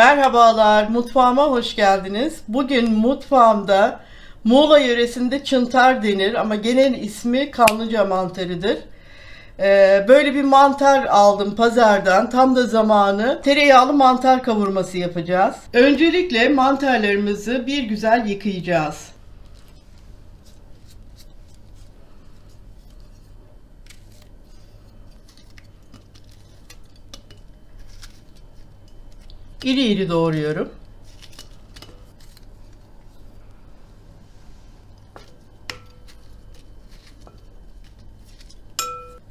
Merhabalar, mutfağıma hoş geldiniz. Bugün mutfağımda Muğla yöresinde çıntar denir ama genel ismi kanlıca mantarıdır. Ee, böyle bir mantar aldım pazardan. Tam da zamanı tereyağlı mantar kavurması yapacağız. Öncelikle mantarlarımızı bir güzel yıkayacağız. İri iri doğruyorum.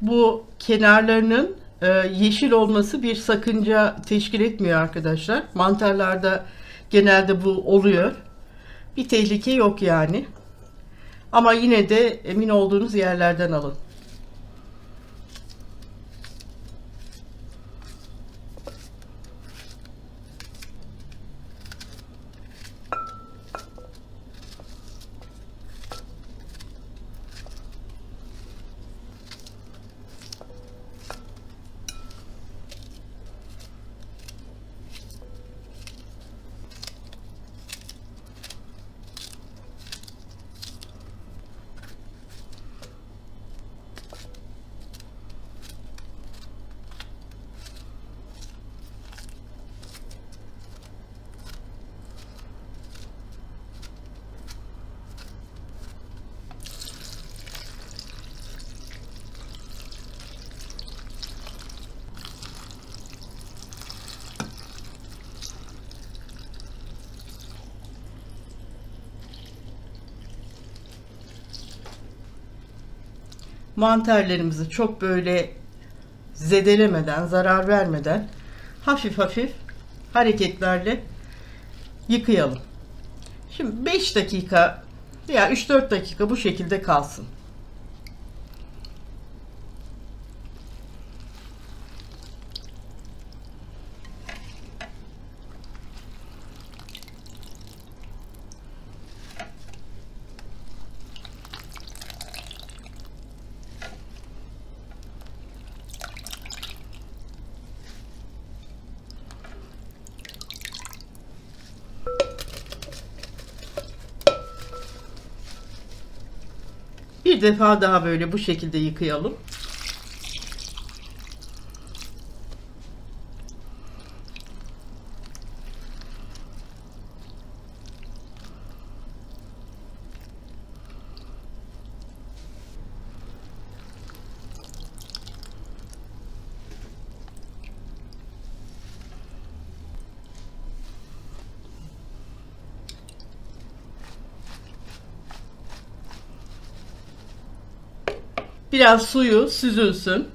Bu kenarlarının e, yeşil olması bir sakınca teşkil etmiyor arkadaşlar. Mantarlarda genelde bu oluyor. Bir tehlike yok yani. Ama yine de emin olduğunuz yerlerden alın. Mantarlarımızı çok böyle zedelemeden, zarar vermeden hafif hafif hareketlerle yıkayalım. Şimdi 5 dakika veya 3-4 dakika bu şekilde kalsın. Bir defa daha böyle bu şekilde yıkayalım. Biraz suyu süzülsün.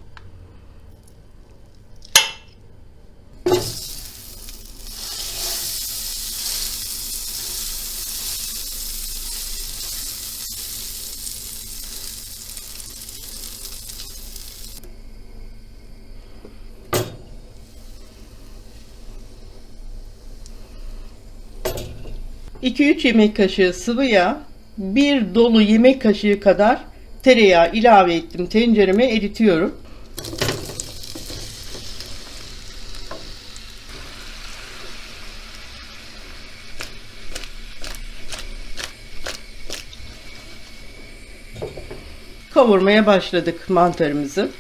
İki üç yemek kaşığı sıvı yağ, bir dolu yemek kaşığı kadar tereyağı ilave ettim. Tencereme eritiyorum. Kavurmaya başladık mantarımızı.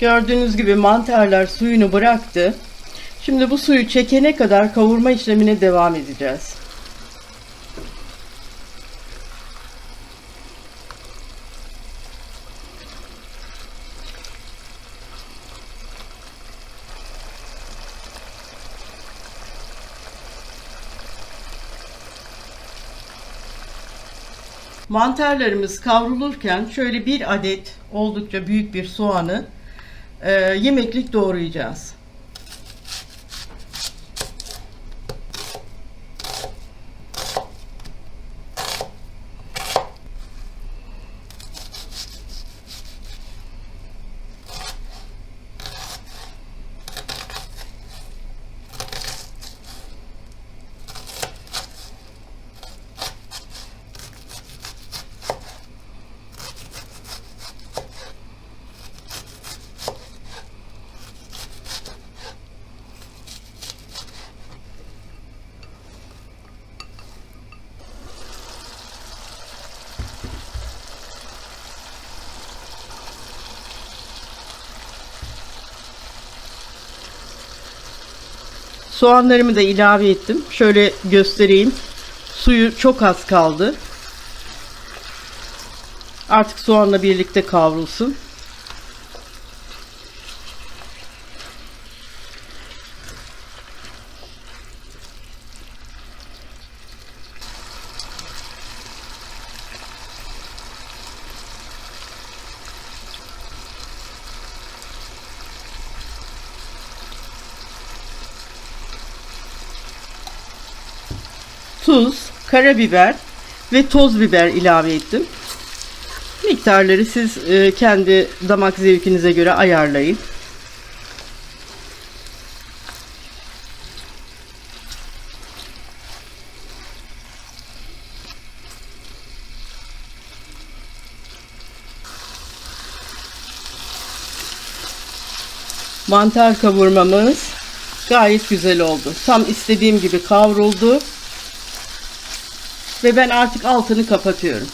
Gördüğünüz gibi mantarlar suyunu bıraktı. Şimdi bu suyu çekene kadar kavurma işlemine devam edeceğiz. Mantarlarımız kavrulurken şöyle bir adet oldukça büyük bir soğanı e, yemeklik doğrayacağız. Soğanlarımı da ilave ettim. Şöyle göstereyim. Suyu çok az kaldı. Artık soğanla birlikte kavrulsun. Tuz, karabiber ve toz biber ilave ettim. Miktarları siz e, kendi damak zevkinize göre ayarlayın. Mantar kavurmamız gayet güzel oldu. Tam istediğim gibi kavruldu. Ve ben artık altını kapatıyorum.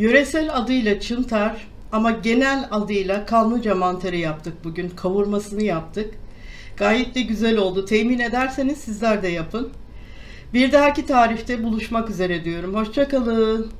Yöresel adıyla çıntar ama genel adıyla kanlıca mantarı yaptık bugün. Kavurmasını yaptık. Gayet de güzel oldu. Temin ederseniz sizler de yapın. Bir dahaki tarifte buluşmak üzere diyorum. Hoşçakalın.